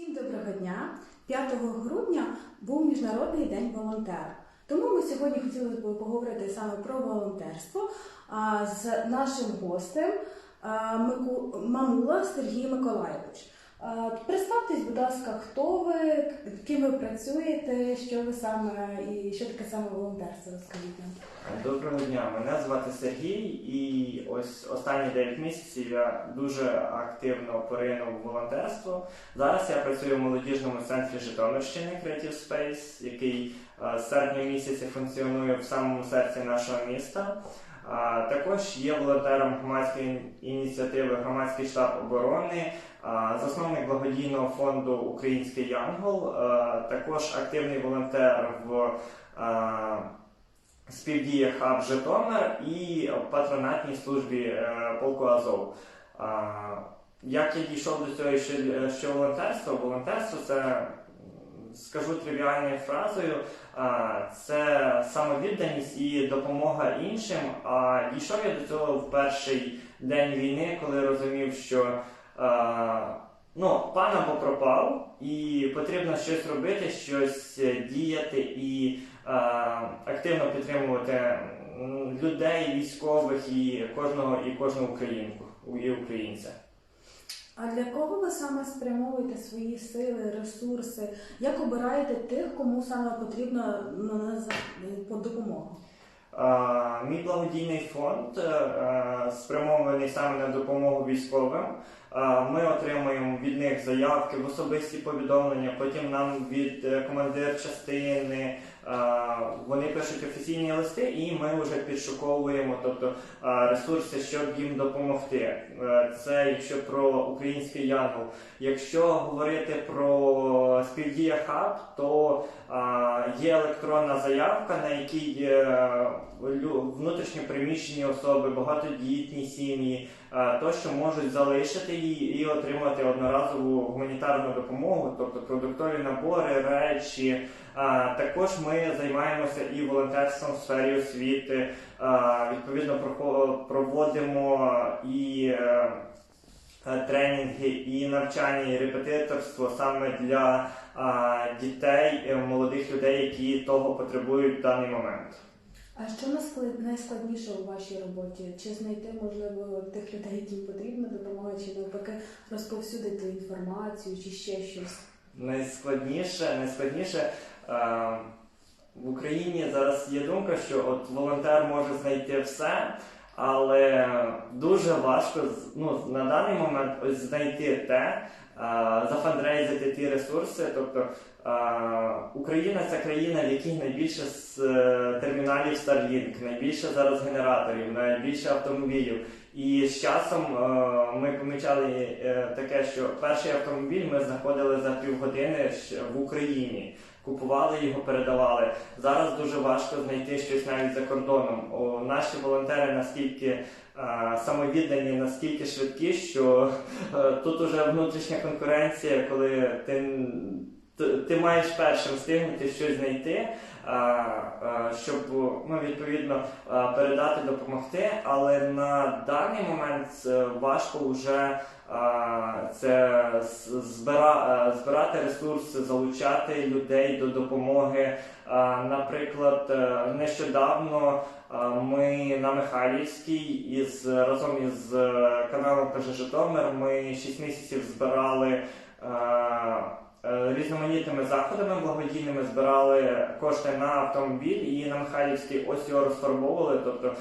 Всім доброго дня! 5 грудня був Міжнародний день волонтера. Тому ми сьогодні хотіли б поговорити саме про волонтерство з нашим гостем Мамула Сергій Миколайович. А, Представтесь, будь ласка, хто ви, ким ви працюєте, що ви саме і що таке саме волонтерство? Розкажіть нам. Доброго дня, мене звати Сергій, і ось останні 9 місяців я дуже активно поринув волонтерство. Зараз я працюю в молодіжному центрі Житомирщини Creative Space, який е, з серпня місяця функціонує в самому серці нашого міста. Також є волонтером громадської ініціативи Громадський штаб оборони, засновник благодійного фонду Український Янгол, також активний волонтер в а, співдіє хаб Житомир і патронатній службі е, полку Азов. Як я дійшов до цього, що, що волонтерство? Волонтерство це, скажу тривіальною фразою, це самовідданість і допомога іншим. А дійшов я до цього в перший день війни, коли розумів, що ну, пан або пропав, і потрібно щось робити, щось діяти і активно підтримувати людей, військових і кожного і кожну українку і українця. А для кого ви саме спрямовуєте свої сили, ресурси? Як обираєте тих, кому саме потрібна? Е, Мій благодійний фонд е, е, спрямований саме на допомогу військовим. Ми отримуємо них заявки в особисті повідомлення. Потім нам від е, командир частини е, вони пишуть офіційні листи, і ми вже підшуковуємо, тобто е, ресурси, щоб їм допомогти. Це якщо про український янгол. Якщо говорити про співдія хаб, то є електронна заявка, на якій внутрішньо переміщені особи, багатодітні сім'ї, е, тощо можуть залишити її і отримати одноразову гуманітарну допомогу, тобто продуктові набори, речі. Також ми займаємося і волонтерством в сфері освіти. Відповідно, проводимо і е, е, тренінги, і навчання, і репетиторство саме для дітей, е, молодих людей, які того потребують в даний момент. А що найскладніше у вашій роботі? Чи знайти можливо тих людей, яким потрібна допомога, чи навпаки розповсюдити інформацію, чи ще щось? Найскладніше, найскладніше е, в Україні зараз є думка, що от волонтер може знайти все, але дуже важко ну, на даний момент ось знайти те, зафандрейзити ті ресурси. Тобто е, Україна це країна, в якій найбільше з е, терміналів Starlink, найбільше зараз генераторів, найбільше автомобілів. І з часом е, ми помічали е, таке, що перший автомобіль ми знаходили за півгодини в Україні. Купували його, передавали. Зараз дуже важко знайти щось навіть за кордоном. О, наші волонтери настільки е, самовіддані, настільки швидкі, що е, тут уже внутрішня конкуренція, коли ти, ти, маєш першим встигнути щось знайти, щоб ну, відповідно передати, допомогти. Але на даний момент е, важко вже це е, збирати ресурси, залучати людей до допомоги. Наприклад, е, нещодавно ми на Михайлівській із разом із каналом «Кажи Житомир ми 6 місяців збирали. Е, е, Різноманітними заходами благодійними збирали кошти на автомобіль і на Михайлівській ось його розфарбовували. Тобто,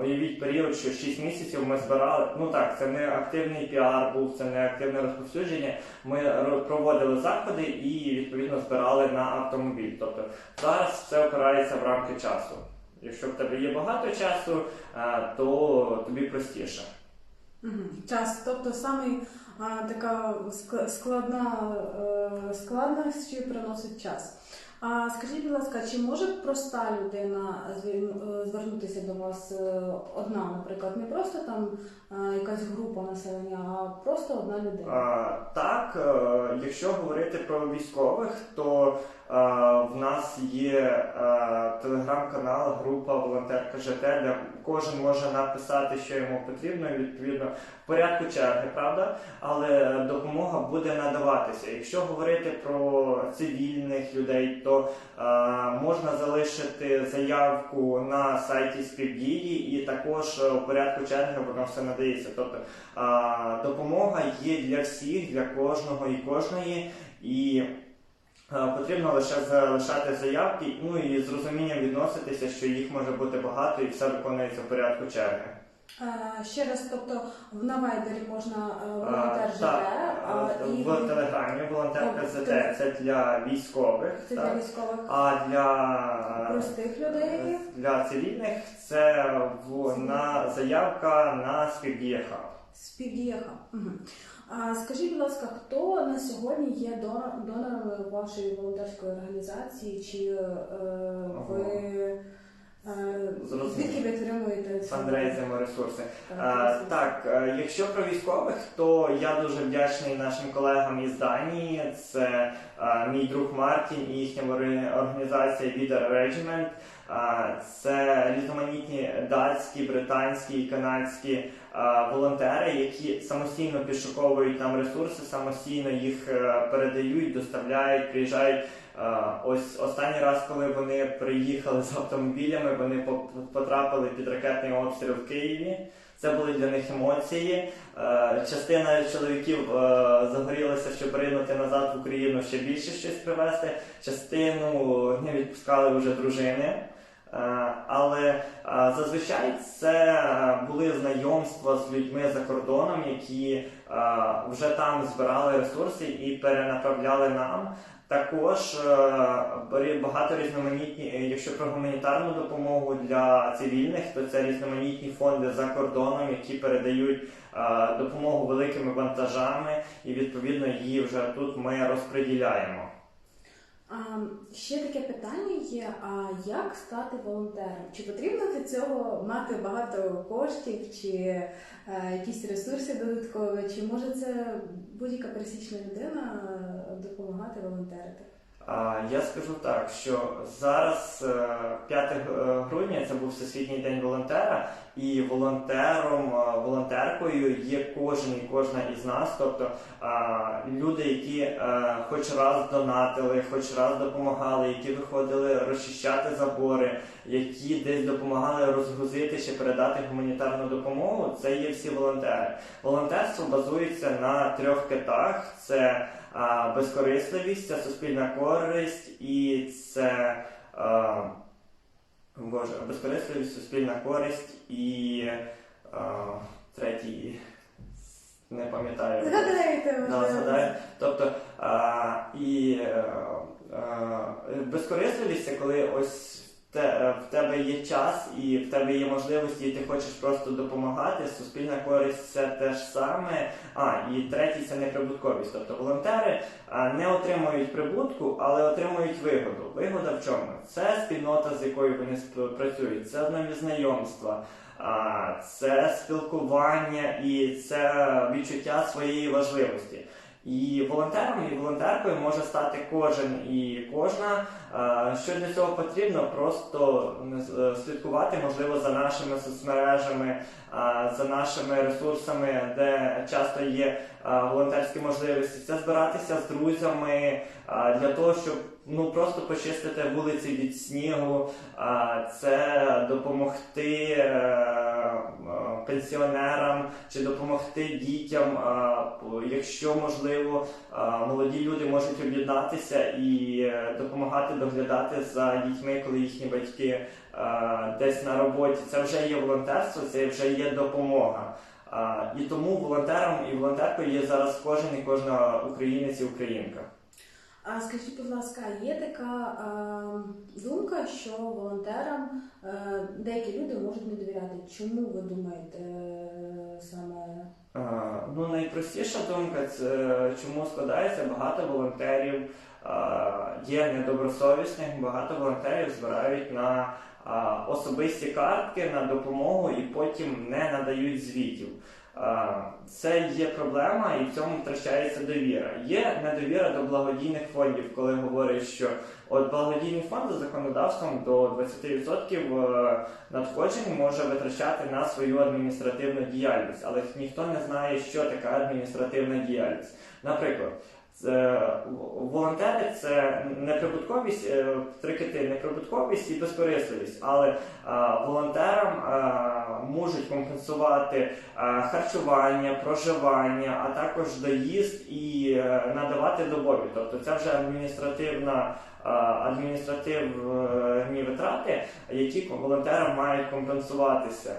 уявіть період, що 6 місяців ми збирали. Ну так, це не активний піар був, це не активне розповсюдження. Ми проводили заходи і відповідно збирали на автомобіль. Тобто зараз все опирається в рамки часу. Якщо в тебе є багато часу, то тобі простіше. Час, тобто саме а, така складна е, складність, приносить час. А скажіть, будь ласка, чи може проста людина е, звернутися до вас е, одна, наприклад, не просто там якась група населення, а просто одна людина? А, так, якщо говорити про військових, то е, в нас є телеграм-канал, група волонтерка ЖТ, де кожен може написати, що йому потрібно, і відповідно в порядку черги, правда? Але допомога буде надаватися. Якщо говорити про цивільних людей, то е, можна залишити заявку на сайті співдії і також е, у порядку черги воно все надається. Тобто е, допомога є для всіх, для кожного і кожної. І е, потрібно лише залишати заявки, ну і з розумінням відноситися, що їх може бути багато і все виконується в порядку черги. Е, Ще раз, тобто в на Вайбері можна е, волонтер А, живе, так, а, е, і в телеграмі волонтер Так, КЗТ це для військових, це для так. військових а для, простих людей. для цивільних це в, на заявка на. Співдіяха. Угу. А скажіть, будь ласка, хто на сьогодні є донор- донорами вашої волонтерської організації? Чи е, ви е. Звідки ви отримуєте Фандрейзимо ресурси. Так, так, е, якщо про військових, то я дуже вдячний нашим колегам із Данії. Це е, мій друг Мартін і їхня організація Leader Regiment. Це різноманітні датські, британські і канадські е, волонтери, які самостійно підшуковують нам ресурси, самостійно їх е, передають, доставляють, приїжджають. Е, Ось останній раз, коли вони приїхали з автомобілями, вони по- потрапили під ракетний обстріл в Києві. Це були для них емоції. Е, Частина чоловіків е, загорілася, щоб ринути назад в Україну ще більше щось привезти. Частину не відпускали вже дружини. Е, Але е, зазвичай це е, були знайомства з людьми за кордоном, які е, вже там збирали ресурси і перенаправляли нам. Також е, багато різноманітні, е, якщо про гуманітарну допомогу для цивільних, то це різноманітні фонди за кордоном, які передають е, допомогу великими вантажами, і відповідно її вже тут ми розподіляємо. А, ще таке питання є: а як стати волонтером? Чи потрібно для цього мати багато коштів, чи а, якісь ресурси додаткові, чи може це будь-яка пересічна людина е, допомагати волонтерити? Я скажу так, що зараз е, 5 грудня це був Всесвітній день волонтера, і волонтером, е, волонтеркою є кожен і кожна із нас. Тобто люди, які е, хоч раз донатили, хоч раз допомагали, які виходили розчищати забори, які десь допомагали розгрузити чи передати гуманітарну допомогу, це є всі волонтери. Волонтерство базується на трьох китах: це безкорисливість, це суспільна користь і це Боже, безкорисливість, суспільна користь і третій не пам'ятаю. Згадайте, Да, можливо. Тобто а, і е, а, безкорисливість це коли ось те- в тебе є час і в тебе є можливості, і ти хочеш просто допомагати. Суспільна користь це те ж саме. А, і третій це неприбутковість. Тобто волонтери а, не отримують прибутку, але отримують вигоду. Вигода в чому? Це спільнота, з якою вони співпрацюють, це нові знайомства. Це спілкування і це відчуття своєї важливості. І волонтером і волонтеркою може стати кожен і кожна. Що для цього потрібно? Просто е, слідкувати, можливо, за нашими соцмережами, за нашими ресурсами, де часто є волонтерські можливості. Це збиратися з друзями для того, щоб ну просто почистити вулиці від снігу, це допомогти е, пенсіонерам чи допомогти дітям, якщо можливо, молоді люди можуть об'єднатися і е, допомагати доглядати за дітьми, коли їхні батьки десь на роботі. Це вже є волонтерство, це вже є допомога. А, І тому волонтером і волонтеркою є зараз кожен і кожна українець і українка. А скажіть, будь ласка, є така е, думка, що волонтерам е, деякі люди можуть не довіряти. Чому ви думаєте е, саме? А, Ну, найпростіша думка це чому складається багато волонтерів а, є недобросовісних, багато волонтерів збирають на особисті картки на допомогу і потім не надають звітів. це є проблема, і в цьому втрачається довіра. Є недовіра до благодійних фондів, коли говорять, що от благодійний фонд за законодавством до 20% е, надходжень може витрачати на свою адміністративну діяльність, але ніхто не знає, що таке адміністративна діяльність. Наприклад, волонтери це неприбутковість, е, три кити, неприбутковість і безкорисливість, але волонтерам можуть компенсувати харчування, проживання, а також доїзд і е, надавати добові. Тобто це вже адміністративна. Адміністративні витрати, які волонтерам мають компенсуватися.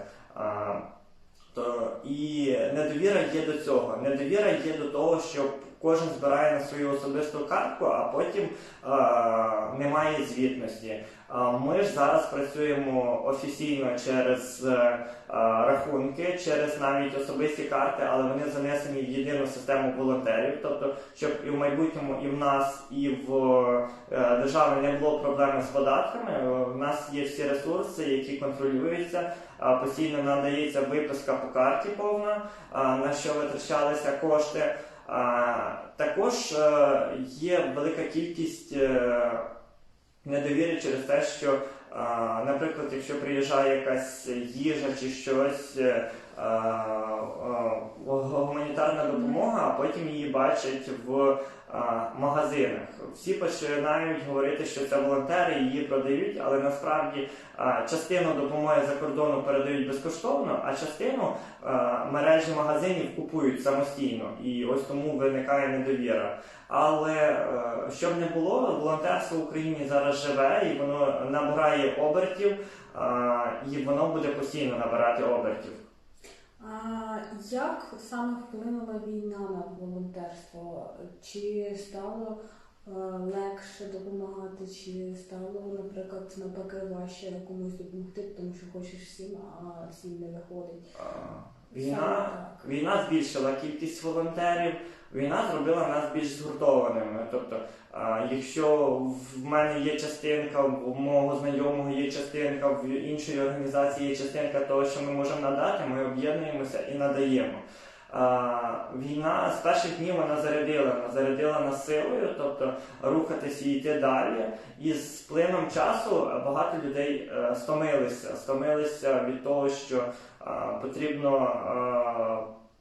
То і недовіра є до цього. Недовіра є до того, що кожен збирає на свою особисту картку, а потім е, немає звітності. А Ми ж зараз працюємо офіційно через е, рахунки, через навіть особисті карти, але вони занесені в єдину систему волонтерів. Тобто, щоб і в майбутньому, і в нас, і в е, держави не було проблеми з податками. е, В нас є всі ресурси, які контролюються. Постійно надається виписка по карті повна, на що витрачалися кошти. Також е, є велика кількість е, недовіри через те, що, наприклад, якщо приїжджає якась їжа чи щось, е, гуманітарна допомога, а потім її бачать в магазинах. Всі починають говорити, що це волонтери її продають, але насправді частину допомоги за кордону передають безкоштовно, а частину мережі магазинів купують самостійно. І ось тому виникає недовіра. Але е, щоб не було, волонтерство в Україні зараз живе і воно набирає обертів, і воно буде постійно набирати обертів. А як саме вплинула війна на волонтерство? Чи стало е, легше допомагати, чи стало, наприклад, навпаки, важче комусь допомогти, тому що хочеш всім, а всім не виходить? Війна, війна збільшила кількість волонтерів, війна зробила нас більш згуртованими. Тобто, якщо в мене є частинка, в мого знайомого є частинка, в іншої організації є частинка того, що ми можемо надати, ми об'єднуємося і надаємо. Війна з перших днів вона зарядила, вона зарядила нас силою, тобто рухатись і йти далі. І з плином часу багато людей е, стомилися, стомилися від того, що потрібно,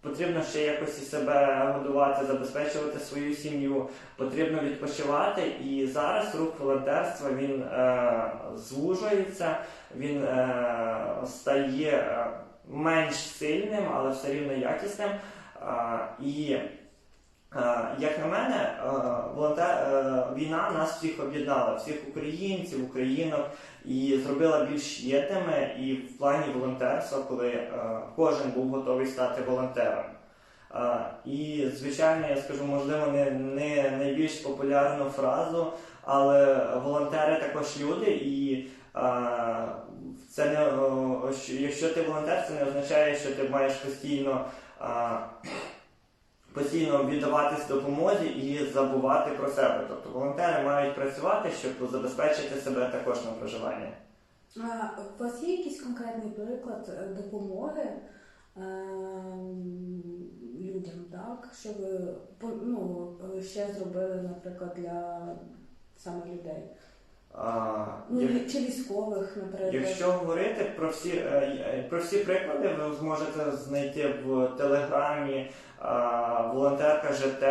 потрібно ще якось і себе годувати, забезпечувати свою сім'ю, потрібно відпочивати. І зараз рух волонтерства він е, звужується, він е, стає е, менш сильним, але все рівно якісним. І як на мене, війна нас всіх об'єднала, всіх українців, українок, і зробила більш єдними і в плані волонтерства, коли кожен був готовий стати волонтером. І, звичайно, я скажу, можливо, не, не найбільш популярну фразу, але волонтери також люди, і це не о, що- якщо ти волонтер, це не означає, що ти маєш постійно. е, Постійно віддаватись допомозі і забувати про себе. Тобто волонтери мають працювати, щоб забезпечити себе також на проживання. А у вас є якийсь конкретний приклад е, допомоги ем, людям, так? Що ви ну, е, ще зробили, наприклад, для саме людей? А, Ну, як- чи військових, наприклад? Якщо говорити про всі е, е, про всі приклади, ви зможете знайти в телеграмі волонтерка ЖТ,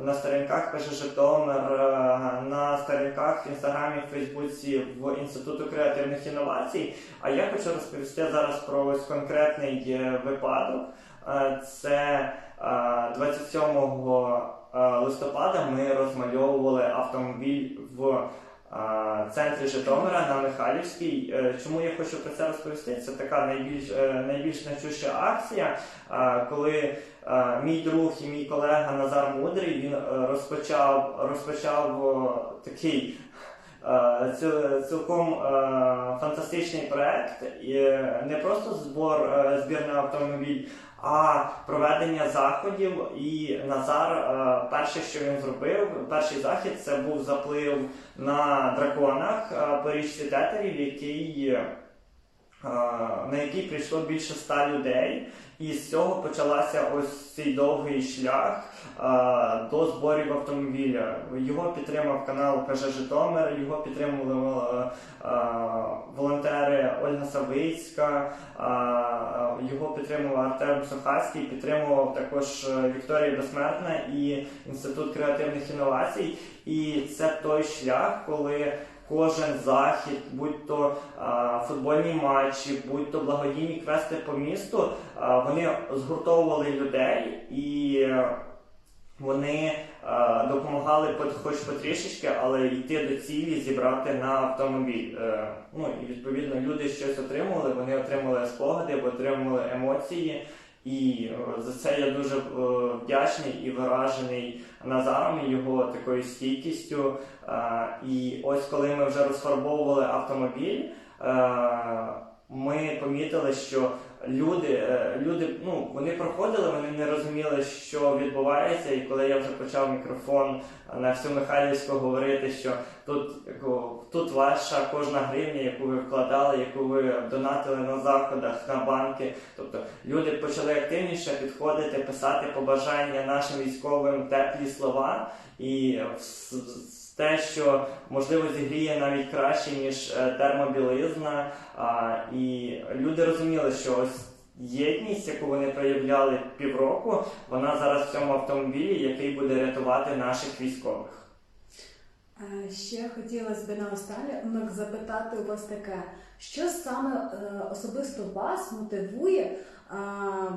на сторінках каже Житомир, е, на сторінках в інстаграмі, в Фейсбуці в Інституту креативних інновацій. А я хочу розповісти зараз про ось конкретний е, випадок. Е, Це е, 27 е, листопада ми розмальовували автомобіль в центрі Житомира на Михайлівській. Е, Чому я хочу про це розповісти? Це така найбільш е, найбільш значуща акція, коли мій друг і мій колега Назар Мудрий він е, розпочав розпочав такий. Цілком фантастичний проект, не просто збор збір на автомобіль, а проведення заходів. І Назар, е, перше, що він зробив, перший захід це був заплив на драконах е, по річці Тетерів, який, е, на який прийшло більше ста людей. І з цього почалася ось цей довгий шлях а, до зборів автомобіля. Його підтримав канал Каже Житомир, його підтримували а, волонтери Ольга Савицька, а, його підтримував Артем Сухацький, підтримував також е, Вікторія Безсмертна і Інститут креативних інновацій. І це той шлях, коли кожен захід, будь то футбольні матчі, будь то благодійні квести по місту, вони згуртовували людей і е, вони а, допомагали хоч потрішечки, але йти до цілі, зібрати на автомобіль. Е, ну і відповідно люди щось отримували, вони отримали спогади, отримали емоції. І е, за це я дуже е, вдячний і виражений Назаром і його такою стійкістю. Е, І ось коли ми вже розфарбовували автомобіль, ми помітили, що люди, е, люди ну, вони проходили, вони не розуміли, що відбувається. І коли я вже почав мікрофон на всю Михайлівську говорити, що тут, тут ваша кожна гривня, яку ви вкладали, яку ви донатили на заходах, на банки. Тобто люди почали активніше підходити, писати побажання нашим військовим теплі слова і те, що можливо зігріє навіть краще ніж е, термобілизна. І люди розуміли, що ось єдність, яку вони проявляли півроку, вона зараз в цьому автомобілі, який буде рятувати наших військових. Ще хотілося б наостанок запитати у вас таке, що саме е, особисто вас мотивує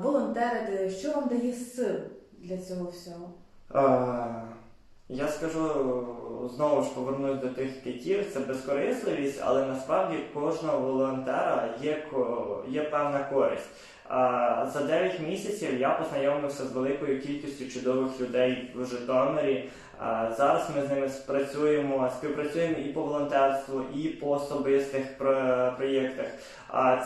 волонтерити, що вам дає сил для цього всього? Я скажу знову ж повернусь до тих китів, це безкорисливість, але насправді кожного волонтера є, є певна користь. За 9 місяців я познайомився з великою кількістю чудових людей в Житомирі. Зараз ми з ними спрацюємо, співпрацюємо і по волонтерству, і по особистих проєктах.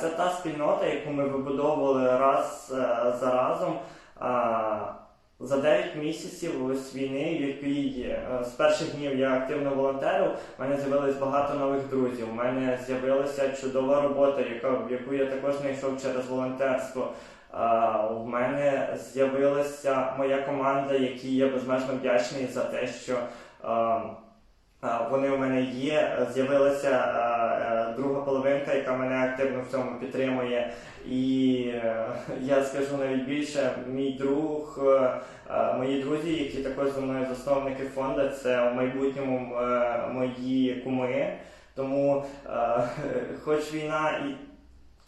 Це та спільнота, яку ми вибудовували раз е, за разом. За 9 місяців ось війни, в якій е, з перших днів я активно волонтерив, в мене з'явилось багато нових друзів. У мене з'явилася чудова робота, яка, яку я також знайшов через волонтерство. У мене з'явилася моя команда, якій я безмежно вдячний за те, що а, вони у мене є. З'явилася друга половинка, яка мене активно в цьому підтримує. І е, я скажу навіть більше, мій друг, е, е, мої друзі, які також зі мною засновники фонду, це в майбутньому мої куми. Тому, хоч війна і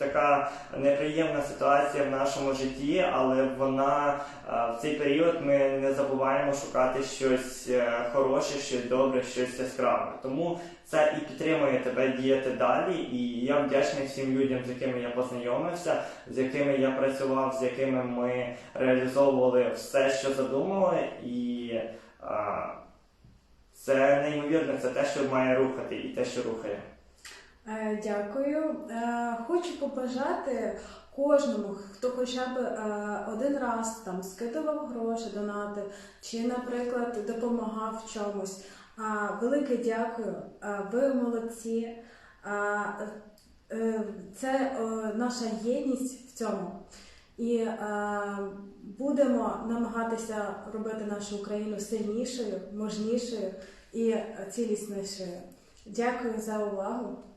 така неприємна ситуація в нашому житті, але вона е, в цей період ми не забуваємо шукати щось е, хороше, щось добре, щось яскраве. Тому це і підтримує тебе діяти далі. І я вдячний всім людям, з якими я познайомився, з якими я працював, з якими ми реалізовували все, що задумали, і а, це неймовірно, це те, що має рухати, і те, що рухає. Е, Дякую. Е, Хочу побажати кожному, хто хоча б е, один раз там скидував гроші, донатив, чи, наприклад, допомагав в чомусь. Велике дякую. Ви молодці. Це наша єдність в цьому. І будемо намагатися робити нашу Україну сильнішою, можнішою і ціліснішою. Дякую за увагу.